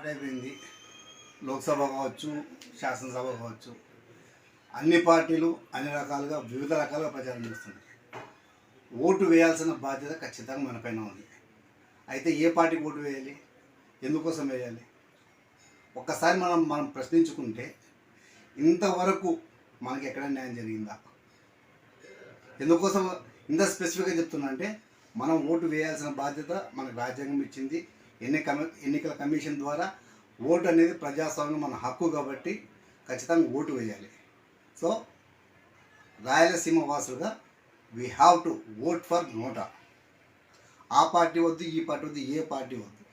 Start అయిపోయింది లోక్సభ కావచ్చు శాసనసభ కావచ్చు అన్ని పార్టీలు అన్ని రకాలుగా వివిధ రకాలుగా ప్రచారం చేస్తున్నాయి. ఓటు వేయాల్సిన బాధ్యత ఖచ్చితంగా మనపైన ఉంది. అయితే ఏ పార్టీకి ఓటు వేయాలి? ఎందుకోసం వేయాలి? ఒక్కసారి మనం మనం ప్రశ్నించుకుంటే ఇంతవరకు మనకి ఎక్కడ న్యాయం జరిగిందా? ఎందుకోసం ఇంత స్పెసిఫిక్గా చెప్తున్నా అంటే మనం ఓటు వేయాల్సిన బాధ్యత మనకు రాజ్యాంగం ఇచ్చింది ఎన్నిక ఎన్నికల కమిషన్ ద్వారా ఓటు అనేది ప్రజాస్వామ్యం మన హక్కు కాబట్టి ఖచ్చితంగా ఓటు వేయాలి. So Rayalaseema వాసులుగా we have to vote for NOTA. ఆ పార్టీ వద్దు ఈ పార్టీ వద్దు ఏ పార్టీ వద్దు.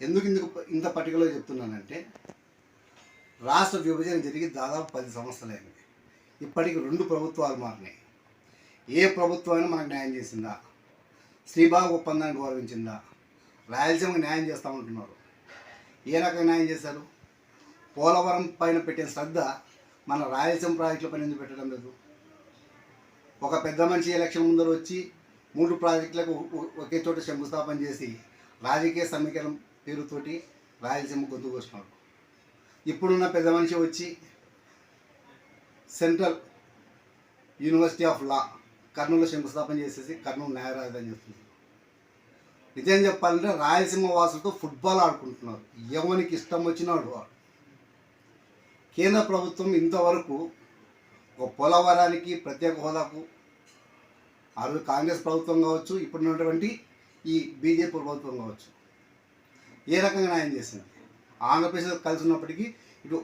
ఎందుకు ఇందుకు ఇంత పర్టికులర్ చెప్తున్నానంటే రాష్ట్ర విభజన జరిగి దాదాపు పది సంవత్సరాలైంది. ఇప్పటికి రెండు ప్రభుత్వాలు మారినాయి. ఏ ప్రభుత్వాన్ని మనకు న్యాయం చేసిందా? శ్రీబాబు ఒప్పందాన్ని గౌరవించిందా? రాయలసీమకు న్యాయం చేస్తామంటున్నారు ఏ రకంగా న్యాయం చేశారు? పోలవరం పైన పెట్టిన శ్రద్ధ మన రాయలసీమ ప్రాజెక్టుల పైన ఎందుకు పెట్టడం లేదు? ఒక పెద్ద మనిషి ఎలక్షన్ ముందర వచ్చి మూడు ప్రాజెక్టులకు ఒకే చోట శంకుస్థాపన చేసి రాజకీయ సమీకరణ పేరుతోటి రాయలసీమ గొంతు కోసినాడు ఇప్పుడున్న పెద్ద మనిషి వచ్చి central university of law Kurnool శంకుస్థాపన చేసేసి కర్నూలు న్యాయ రాజధాని చేస్తుంది. నిజం చెప్పాలంటే రాయలసీమ వాసులతో ఫుట్బాల్ ఆడుకుంటున్నారు. ఎవరికి ఇష్టం వచ్చినాడు కేంద్ర ప్రభుత్వం ఇంతవరకు ఒక పోలవరానికి ప్రత్యేక హోదాకు ఆ రోజు కాంగ్రెస్ ప్రభుత్వం కావచ్చు ఇప్పుడున్నటువంటి ఈ బీజేపీ ప్రభుత్వం కావచ్చు ఏ రకంగా న్యాయం చేసింది? ఆంధ్రప్రదేశ్ కలిసి ఉన్నప్పటికీ ఇటు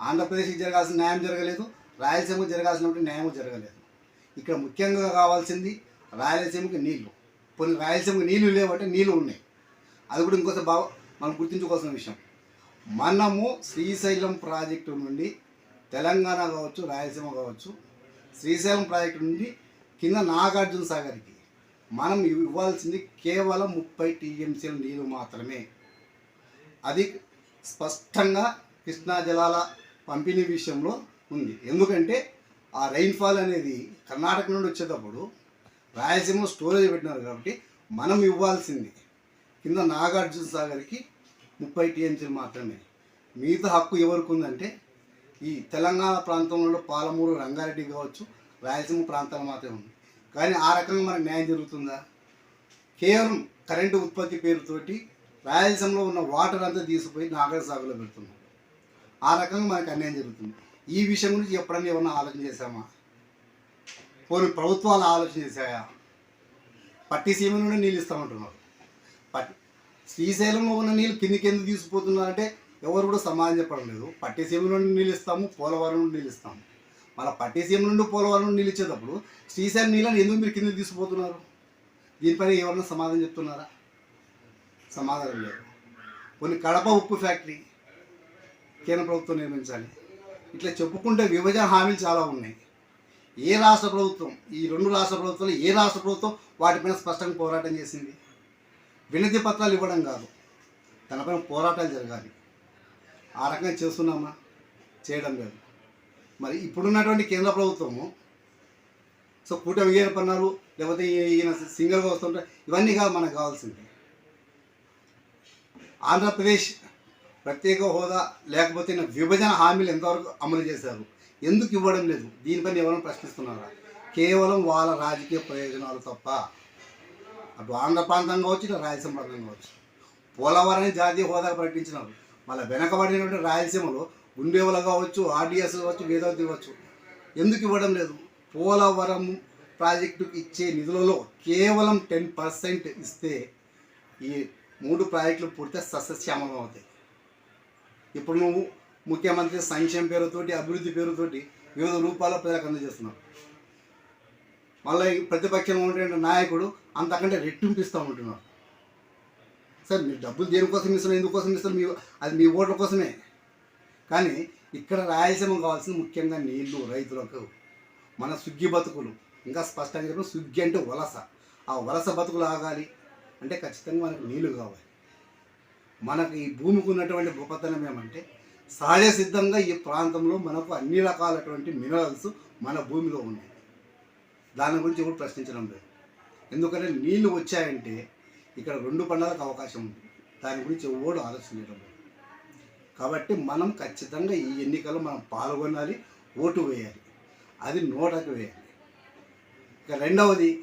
ఆంధ్రప్రదేశ్కి జరగాల్సిన న్యాయం జరగలేదు రాయలసీమకు జరగాల్సినటువంటి న్యాయం జరగలేదు. ఇక్కడ ముఖ్యంగా కావాల్సింది రాయలసీమకి నీళ్ళు. కొన్ని రాయలసీమ నీళ్ళు లేవంటే నీళ్ళు ఉన్నాయి. అది కూడా ఇంకోసారి బాగా మనం గుర్తించుకోవాల్సిన విషయం. మనము శ్రీశైలం ప్రాజెక్టు నుండి తెలంగాణ కావచ్చు రాయలసీమ కావచ్చు శ్రీశైలం ప్రాజెక్టు నుండి కింద నాగార్జున సాగర్కి మనం ఇవ్వాల్సింది కేవలం ముప్పై టీఎంసీల నీరు మాత్రమే. అది స్పష్టంగా కృష్ణా జలాల పంపిణీ విషయంలో ఉంది. ఎందుకంటే ఆ రైన్ఫాల్ అనేది కర్ణాటక నుండి వచ్చేటప్పుడు రాయలసీమ స్టోరేజ్ పెట్టినారు కాబట్టి మనం ఇవ్వాల్సింది. కింద నాగార్జున సాగర్కి ముప్పై టీఎంసీలు మాత్రమే. మిగతా హక్కు ఎవరికి ఉందంటే ఈ తెలంగాణ ప్రాంతంలో పాలమూరు రంగారెడ్డి కావచ్చు రాయలసీమ ప్రాంతాలు మాత్రమే ఉంది. కానీ ఆ రకంగా మనకు న్యాయం జరుగుతుందా? కేవలం కరెంటు ఉత్పత్తి పేరుతోటి రాయలసీమలో ఉన్న వాటర్ అంతా తీసుకుపోయి నాగర్ సాగులో పెడుతున్నాం. ఆ రకంగా మనకు అన్యాయం జరుగుతుంది. ఈ విషయం గురించి ఎప్పుడన్నా ఏమన్నా ఆలోచన చేశామా? పోనీ ప్రభుత్వాలు ఆలోచన చేశాయా? పట్టిసీమ నుండి నీళ్ళు ఇస్తామంటున్నారు. పట్టి శ్రీశైలంలో ఉన్న నీళ్ళు కిందికి ఎందుకు తీసుకుపోతున్నారంటే ఎవరు కూడా సమాధానం చెప్పడం లేదు. పట్టిసీమ నుండి నీళ్ళు ఇస్తాము పోలవరం నుండి నీళ్ళు ఇస్తాము. మళ్ళీ పట్టిసీమ నుండి పోలవరం నుండి నీళ్ళు ఇచ్చేటప్పుడు శ్రీశైలం నీళ్ళని ఎందుకు మీరు కిందకి తీసుకుపోతున్నారు? దీనిపైన ఎవరన్నా సమాధానం చెప్తున్నారా? సమాధానం లేదు. కొన్ని కడప ఉప్పు ఫ్యాక్టరీ కేంద్ర ప్రభుత్వం నిర్మించాలి. ఇట్లా చెప్పుకుంటే విభజన హామీలు చాలా ఉన్నాయి. ఏ రాష్ట్ర ప్రభుత్వం ఈ రెండు రాష్ట్ర ప్రభుత్వాలు ఏ రాష్ట్ర ప్రభుత్వం వాటిపైన స్పష్టంగా పోరాటం చేసింది? వినతి పత్రాలు ఇవ్వడం కాదు. తనపైన పోరాటాలు జరగాలి. ఆ రకంగా చేస్తున్నామా? చేయడం లేదు. మరి ఇప్పుడున్నటువంటి కేంద్ర ప్రభుత్వము సో కూటమి ఏర్పడినారు లేకపోతే ఈయన సింగల్గా వస్తుంటే ఇవన్నీ కాదు మనకు కావాల్సింది. ఆంధ్రప్రదేశ్ ప్రత్యేక హోదా లేకపోతే విభజన హామీలు ఎంతవరకు అమలు చేశారు? ఎందుకు ఇవ్వడం లేదు? దీనిపైన ఎవరైనా ప్రశ్నిస్తున్నారా? కేవలం వాళ్ళ రాజకీయ ప్రయోజనాలు తప్ప. అటు ఆంధ్ర ప్రాంతం కావచ్చు ఇటు రాయలసీమ ప్రాంతం కావచ్చు. పోలవరం జాతీయ హోదా ప్రకటించినారు. మళ్ళీ వెనకబడినటువంటి రాయలసీమలో గుండేవల కావచ్చు ఆర్డిఎస్ కావచ్చు వేదావతి కావచ్చు. ఎందుకు ఇవ్వడం లేదు? పోలవరం ప్రాజెక్టు ఇచ్చే నిధులలో కేవలం టెన్ పర్సెంట్ ఇస్తే ఈ మూడు ప్రాజెక్టులు పూర్తి సస్యశ్యామలం అవుతాయి. ఇప్పుడు నువ్వు ముఖ్యమంత్రి సంక్షేమ పేరుతోటి అభివృద్ధి పేరుతోటి వివిధ రూపాల్లో ప్రజలకు అందజేస్తున్నారు. మళ్ళీ ప్రతిపక్షంలో ప్రతిపక్షం ఉండే నాయకుడు అంతకంటే రెట్టింపిస్తూ ఉంటున్నారు. ఉంటున్నాడు సార్ మీరు డబ్బులు దేనికోసం ఇస్తున్నారు ఎందుకోసం ఇస్తారు మీ అది మీ ఓట్ల కోసమే. కానీ ఇక్కడ రాయలసీమ కావాల్సింది ముఖ్యంగా నీళ్ళు రైతులకు మన సుగ్గి బతుకులు. ఇంకా స్పష్టంగా చెప్పిన సుగ్గి అంటే వలస. ఆ వలస బతుకులు ఆగాలి అంటే ఖచ్చితంగా మనకు నీళ్ళు కావాలి. మనకు ఈ భూమికి ఉన్నటువంటి గొప్పతనం ఏమంటే సహజ సిద్ధంగా ఈ ప్రాంతంలో మనకు అన్ని రకాలటువంటి మినరల్స్ మన భూమిలో ఉన్నాయి. దాని గురించి ఎవరు ప్రశ్నించడం లేదు. ఎందుకంటే నీళ్ళు వచ్చాయంటే ఇక్కడ రెండు పంటలకు అవకాశం ఉంది. దాని గురించి ఎవడు ఆలోచించడం లేదు. కాబట్టి మనం ఖచ్చితంగా ఈ ఎన్నికల్లో మనం పాల్గొనాలి ఓటు వేయాలి. అది నోటకు వేయాలి. ఇక రెండవది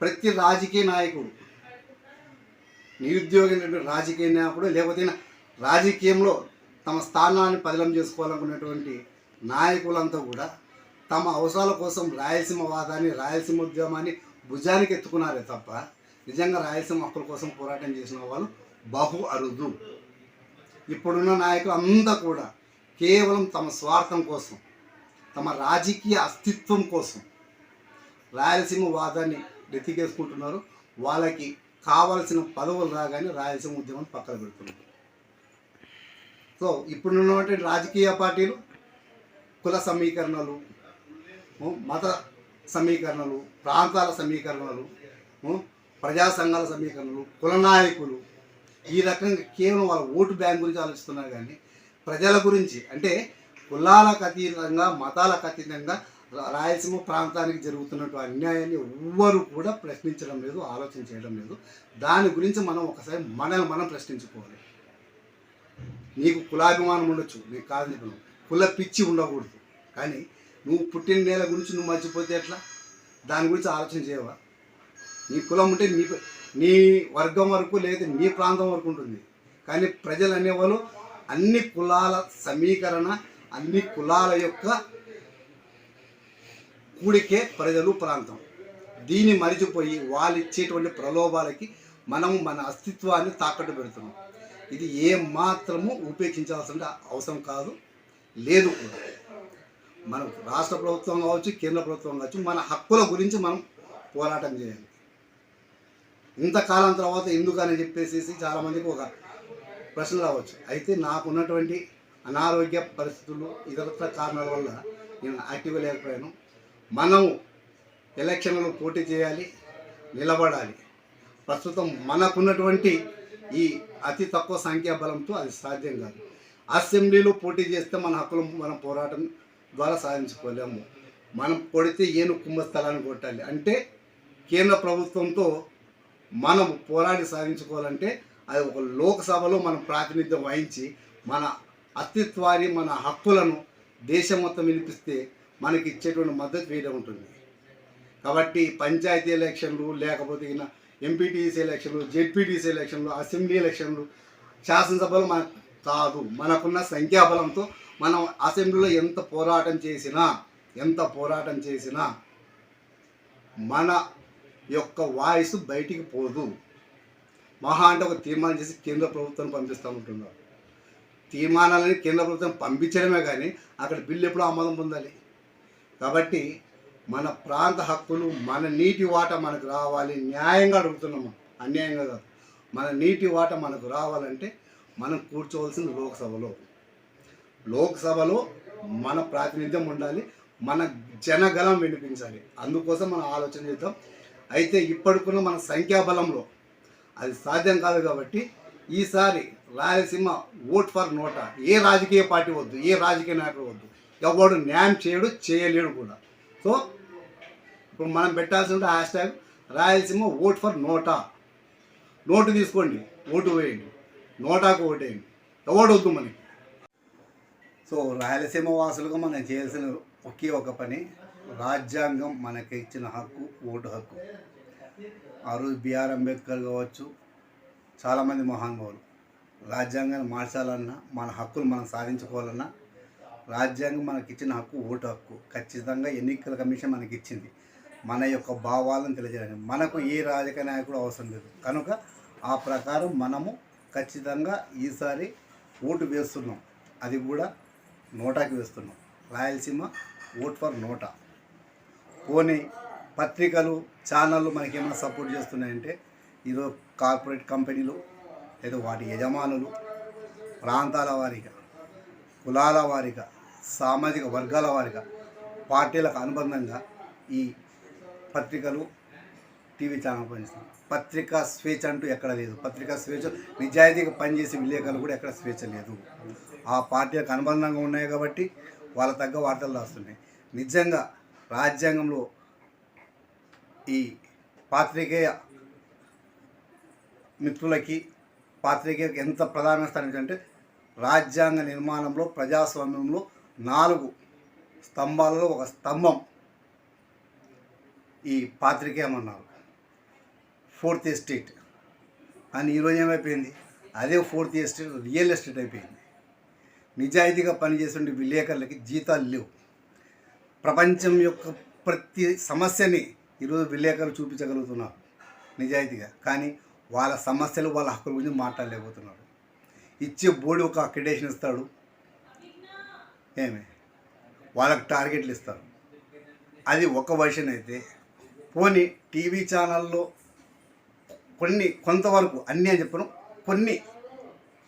ప్రతి రాజకీయ నాయకుడు నిరుద్యోగి రాజకీయ నాయకుడు లేకపోతే రాజకీయంలో తమ స్థానాన్ని పదిలం చేసుకోవాలనుకునేటువంటి నాయకులంతా కూడా తమ అవసరాల కోసం రాయలసీమ వాదాన్ని రాయలసీమ ఉద్యమాన్ని భుజానికి ఎత్తుకున్నారే తప్ప నిజంగా రాయలసీమ హక్కుల కోసం పోరాటం చేసిన వాళ్ళు బహు అరుదు. ఇప్పుడున్న నాయకులు అంతా కూడా కేవలం తమ స్వార్థం కోసం తమ రాజకీయ అస్తిత్వం కోసం రాయలసీమ వాదాన్ని రెతికేసుకుంటున్నారు వాళ్ళకి కావాల్సిన పదవులు రాగానే రాయలసీమ ఉద్యమం పక్కన పెడుతున్నారు. సో ఇప్పుడున్నటువంటి రాజకీయ పార్టీలు కుల సమీకరణలు మత సమీకరణలు ప్రాంతాల సమీకరణలు ప్రజా సంఘాల సమీకరణలు కుల నాయకులు ఈ రకంగా కేవలం వాళ్ళ ఓటు బ్యాంక్ గురించి ఆలోచిస్తున్నారు కానీ ప్రజల గురించి అంటే కులాలకు అతీతంగా మతాలకు అతీతంగా రాయలసీమ ప్రాంతానికి జరుగుతున్నట్టు అన్యాయాన్ని ఎవ్వరు కూడా ప్రశ్నించడం లేదు ఆలోచన చేయడం లేదు. దాని గురించి మనం ఒకసారి మనల్ని మనం ప్రశ్నించుకోవాలి. నీకు కులాభిమానం ఉండొచ్చు నీకు కాదు చెప్పను కుల పిచ్చి ఉండకూడదు. కానీ నువ్వు పుట్టిన నేల గురించి నువ్వు మర్చిపోతే ఎట్లా? దాని గురించి ఆలోచన చేయవా? నీ కులం ఉంటే నీ నీ వర్గం వరకు లేదా నీ ప్రాంతం వరకు ఉంటుంది. కానీ ప్రజలు అనేవాళ్ళు అన్ని కులాల సమీకరణ అన్ని కులాల యొక్క కూడికే ప్రజలు ప్రాంతం. దీన్ని మరిచిపోయి వాళ్ళు ఇచ్చేటువంటి ప్రలోభాలకి మనం మన అస్తిత్వాన్ని తాకట్టు పెడుతున్నాం. ఇది ఏ మాత్రము ఉపేక్షించాల్సిన అవసరం కాదు లేదు. మనం రాష్ట్ర ప్రభుత్వం కావచ్చు కేంద్ర ప్రభుత్వం కావచ్చు మన హక్కుల గురించి మనం పోరాటం చేయాలి. ఇంతకాలం తర్వాత ఎందుకని చెప్పేసి చాలామందికి ఒక ప్రశ్న రావచ్చు. అయితే నాకున్నటువంటి అనారోగ్య పరిస్థితులు ఇతరత్ర కారణాల వల్ల నేను యాక్టివ్గా లేకపోయాను. మనం ఎలక్షన్లో పోటీ చేయాలి నిలబడాలి. ప్రస్తుతం మనకున్నటువంటి ఈ అతి తక్కువ సంఖ్యాబలంతో అది సాధ్యం కాదు. అసెంబ్లీలో పోటీ చేస్తే మన హక్కులు మనం పోరాటం ద్వారా సాధించుకోలేము. మనం కొడితే ఏను కుంభస్థలాన్ని కొట్టాలి. అంటే కేంద్ర ప్రభుత్వంతో మనం పోరాడి సాధించుకోవాలంటే అది ఒక లోక్సభలో మనం ప్రాతినిధ్యం వహించి మన అస్తిత్వాన్ని మన హక్కులను దేశం మొత్తం వినిపిస్తే మనకి ఇచ్చేటువంటి మద్దతు వేరే ఉంటుంది. కాబట్టి పంచాయతీ ఎలక్షన్లు లేకపోతే ఎంపీటీసీ ఎలక్షన్లు జెడ్పీటీసీ ఎలక్షన్లు అసెంబ్లీ ఎలక్షన్లు శాసనసభలు మనకు కాదు. మనకున్న సంఖ్యాబలంతో మనం అసెంబ్లీలో ఎంత పోరాటం చేసినా ఎంత పోరాటం చేసినా మన యొక్క వాయిస్ బయటికి పోదు. మహా అంటే ఒక తీర్మానం చేసి కేంద్ర ప్రభుత్వం పంపిస్తూ ఉంటున్నారు. తీర్మానాలని కేంద్ర ప్రభుత్వం పంపించడమే కానీ అక్కడ బిల్లు ఎప్పుడు ఆమోదం పొందాలి. కాబట్టి మన ప్రాంత హక్కులు మన నీటి వాట మనకు రావాలి న్యాయంగా అడుగుతున్నాము అన్యాయంగా కాదు. మన నీటి వాట మనకు రావాలంటే మనం కూర్చోవలసిన లోక్సభలో. లోక్సభలో మన ప్రాతినిధ్యం ఉండాలి మన జనగలం వినిపించాలి. అందుకోసం మనం ఆలోచన చేద్దాం. అయితే ఇప్పటికున్న మన సంఖ్యాబలంలో అది సాధ్యం కాదు కాబట్టి ఈసారి రాయలసీమ ఓట్ ఫర్ నోటా. ఏ రాజకీయ పార్టీ వద్దు ఏ రాజకీయ నాయకుడు వద్దు. ఎవడు న్యాయం చేయడు చేయలేడు కూడా. సో ఇప్పుడు మనం పెట్టాల్సి ఉంటే hashtag Rayalaseema vote for NOTA. Note తీసుకోండి ఓటు వేయండి నోటాకు ఓటేయండి ఎవడు వద్దు మనకి. సో రాయలసీమ వాసులుగా మనం చేయాల్సిన ఒకే ఒక పని రాజ్యాంగం మనకి ఇచ్చిన హక్కు ఓటు హక్కు. ఆ రోజు బిఆర్ అంబేద్కర్ కావచ్చు చాలామంది మహానుభావులు రాజ్యాంగాన్ని మార్చాలన్నా మన హక్కులు మనం సాధించుకోవాలన్నా రాజ్యాంగం మనకి ఇచ్చిన హక్కు ఓటు హక్కు. ఖచ్చితంగా ఎన్నికల కమిషన్ మనకి ఇచ్చింది. మన యొక్క భావాలను తెలియజేయడానికి మనకు ఏ రాజకీయ నాయకుడు అవసరం లేదు. కనుక ఆ ప్రకారం మనము ఖచ్చితంగా ఈసారి ఓటు వేస్తున్నాం. అది కూడా నోటాకి వేస్తున్నాం. Rayalaseema vote for NOTA. పోనీ పత్రికలు ఛానళ్ళు మనకి ఏమైనా సపోర్ట్ చేస్తున్నాయంటే ఈరోజు కార్పొరేట్ కంపెనీలు లేదా వాటి యజమానులు ప్రాంతాల వారీగా కులాల వారీగా సామాజిక వర్గాల వారీగా పార్టీలకు అనుబంధంగా ఈ పత్రికలు టీవీ ఛానల్ పనిచేస్తాం. పత్రికా స్వేచ్ఛ అంటూ ఎక్కడ లేదు. పత్రికా స్వేచ్ఛ నిజాయితీగా పనిచేసే విలేకరులు కూడా ఎక్కడ స్వేచ్ఛ లేదు. ఆ పార్టీలకు అనుబంధంగా ఉన్నాయి కాబట్టి వాళ్ళ తగ్గ వార్తలు రాస్తున్నాయి నిజంగా రాజ్యాంగంలో ఈ పాత్రికేయ మిత్రులకి పాత్రికేయకి ఎంత ప్రధాన స్థానం అంటే రాజ్యాంగ నిర్మాణంలో ప్రజాస్వామ్యంలో నాలుగు స్తంభాలలో ఒక స్తంభం ఈ పాత్రికేయమన్నారు ఫోర్త్ ఎస్టేట్ అని ఈరోజు ఏమైపోయింది? అదే ఫోర్త్ ఎస్టేట్ రియల్ ఎస్టేట్ అయిపోయింది. నిజాయితీగా పనిచేసే విలేకరులకి జీతాలు లేవు. ప్రపంచం యొక్క ప్రతి సమస్యని ఈరోజు విలేకరులు చూపించగలుగుతున్నారు నిజాయితీగా. కానీ వాళ్ళ సమస్యలు వాళ్ళ హక్కుల గురించి మాట్లాడలేకపోతున్నారు. ఇచ్చే బోర్డు ఒక అక్రిడేషన్ ఇస్తాడు. ఏమి? వాళ్ళకి టార్గెట్లు ఇస్తారు. అది ఒక వర్షన్ అయితే పోనీ టీవీ ఛానల్లో కొన్ని కొంతవరకు అన్నీ అని చెప్పను కొన్ని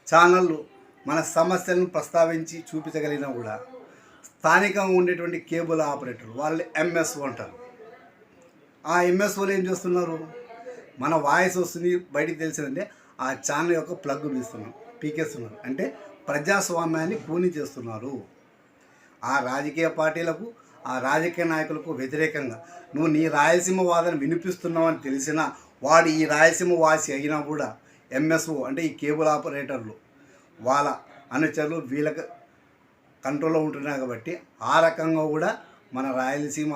ఛానళ్ళు మన సమస్యలను ప్రస్తావించి చూపించగలిగినా కూడా స్థానికంగా ఉండేటువంటి కేబుల్ ఆపరేటర్ వాళ్ళు ఎంఎస్ఓ అంటారు. ఆ ఎంఎస్ఓలు ఏం చేస్తున్నారు? మన వాయిస్ వస్తుంది బయటికి తెలిసిందంటే ఆ ఛానల్ యొక్క ప్లగ్ తీస్తున్నారు పీకేస్తున్నారు. అంటే ప్రజాస్వామ్యాన్ని కూని చేస్తున్నారు ఆ రాజకీయ పార్టీలకు ఆ రాజకీయ నాయకులకు వ్యతిరేకంగా. నువ్వు నీ రాయలసీమ వాదన వినిపిస్తున్నావని తెలిసినా వాడు ఈ రాయలసీమ వాసి అయినా కూడా ఎంఎస్ఓ అంటే ఈ కేబుల్ ఆపరేటర్లు వాళ్ళ అనుచరులు వీళ్ళకి కంట్రోల్లో ఉంటున్నారు కాబట్టి ఆ రకంగా కూడా మన రాయలసీమ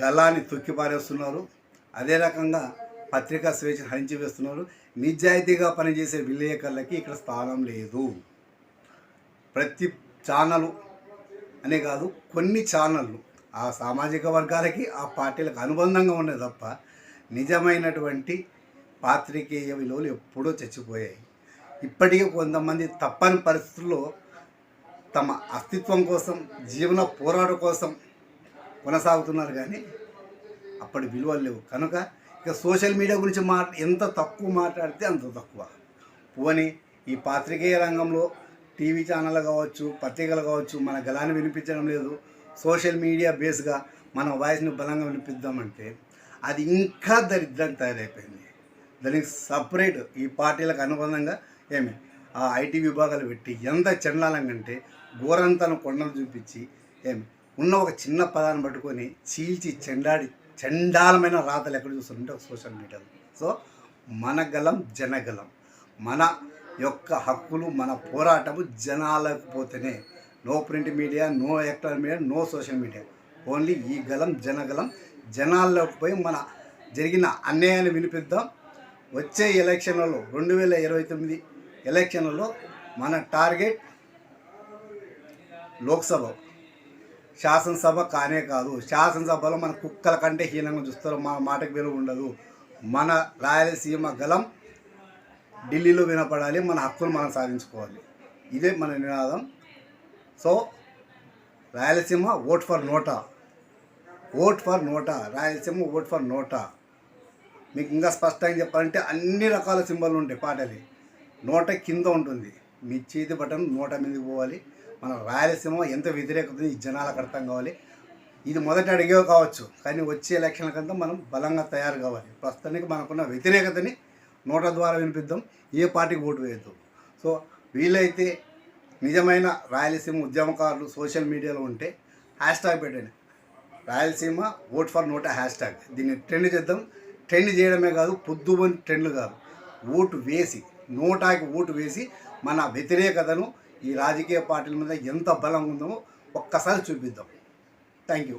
గలాన్ని తొక్కిపారేస్తున్నారు అదే రకంగా పత్రికా స్వేచ్ఛ హరించి వేస్తున్నారు. నిజాయితీగా పనిచేసే విలేకరులకి ఇక్కడ స్థానం లేదు. ప్రతి ఛానల్ అనే కాదు కొన్ని ఛానళ్ళు ఆ సామాజిక వర్గాలకి ఆ పార్టీలకు అనుబంధంగా ఉన్నాయి తప్ప నిజమైనటువంటి పాత్రికేయ విలువలు ఎప్పుడో చచ్చిపోయాయి. ఇప్పటికీ కొంతమంది తప్పని పరిస్థితుల్లో తమ అస్తిత్వం కోసం జీవన పోరాట కోసం కొనసాగుతున్నారు కానీ అప్పటి విలువలు లేవు. కనుక ఇక సోషల్ మీడియా గురించి మాట ఎంత తక్కువ మాట్లాడితే అంత తక్కువ. పోనీ ఈ పాత్రికేయ రంగంలో టీవీ ఛానల్ కావచ్చు పత్రికలు కావచ్చు మన గలాన్ని వినిపించడం లేదు. సోషల్ మీడియా బేస్గా మన వాయిస్ని బలంగా వినిపిద్దామంటే అది ఇంకా దరిద్రం తయారైపోయింది. దానికి సపరేట్ ఈ పార్టీలకు అనుబంధంగా ఏమి ఆ ఐటీ విభాగాలు పెట్టి ఎంత చండాలంగా అంటే కొండలు చూపించి ఏమి ఉన్న ఒక చిన్న పదాన్ని పట్టుకొని చీల్చి చెండాడి చండాలమైన రాతలు ఎక్కడ చూస్తుంటే సోషల్ మీడియాలో. సో మన గలం జనగలం మన యొక్క హక్కులు మన పోరాటము జనాలకు పోతేనే. No print media no electronic media no social media only ఈ గలం జనగలం జనాల్లోకి పోయి మన జరిగిన అన్యాయాన్ని వినిపిద్దాం. వచ్చే ఎలక్షన్లలో రెండు వేల ఇరవై తొమ్మిది ఎలక్షన్లలో మన టార్గెట్ లోక్సభ. శాసనసభ కానే కాదు శాసనసభలో మన కుక్కల కంటే హీనంగా చూస్తారు మన మాటకు విలువ ఉండదు. మన రాయలసీమ గలం ఢిల్లీలో వినపడాలి మన హక్కులు మనం సాధించుకోవాలి. ఇదే మన నినాదం. So Rayalaseema vote for NOTA. Vote for NOTA. Rayalaseema vote for NOTA. మీకు ఇంకా స్పష్టంగా చెప్పాలంటే అన్ని రకాల సింబల్ ఉంటాయి పాటలు నోట కింద ఉంటుంది. మీ చేతి బటన్ నోట మీదకి పోవాలి. మన రాయలసీమ ఎంత వ్యతిరేకత ఈ జనాలకు అర్థం కావాలి. ఇది మొదట అడిగే కావచ్చు. కానీ వచ్చే ఎలక్షన్లకంతా మనం బలంగా తయారు కావాలి. ప్రస్తుతానికి మనకున్న వ్యతిరేకతని నోట ద్వారా వినిపిద్దాం. ఏ పార్టీకి ఓటు వేయద్దు. సో వీలైతే నిజమైన రాయలసీమ ఉద్యమకారులు సోషల్ మీడియాలో ఉంటే హ్యాష్ ట్యాగ్ పెట్టండి. Rayalaseema vote for NOTA hashtag. దీన్ని ట్రెండ్ చేద్దాం. ట్రెండ్ చేయడమే కాదు పొద్దుమని ట్రెండ్లు కాదు. ఓటు వేసి నోటాకి ఓటు వేసి మన వ్యతిరేకతను ఈ రాజకీయ పార్టీల మీద ఎంత బలం ఉందో ఒక్కసారి చూపిద్దాం. Thank you.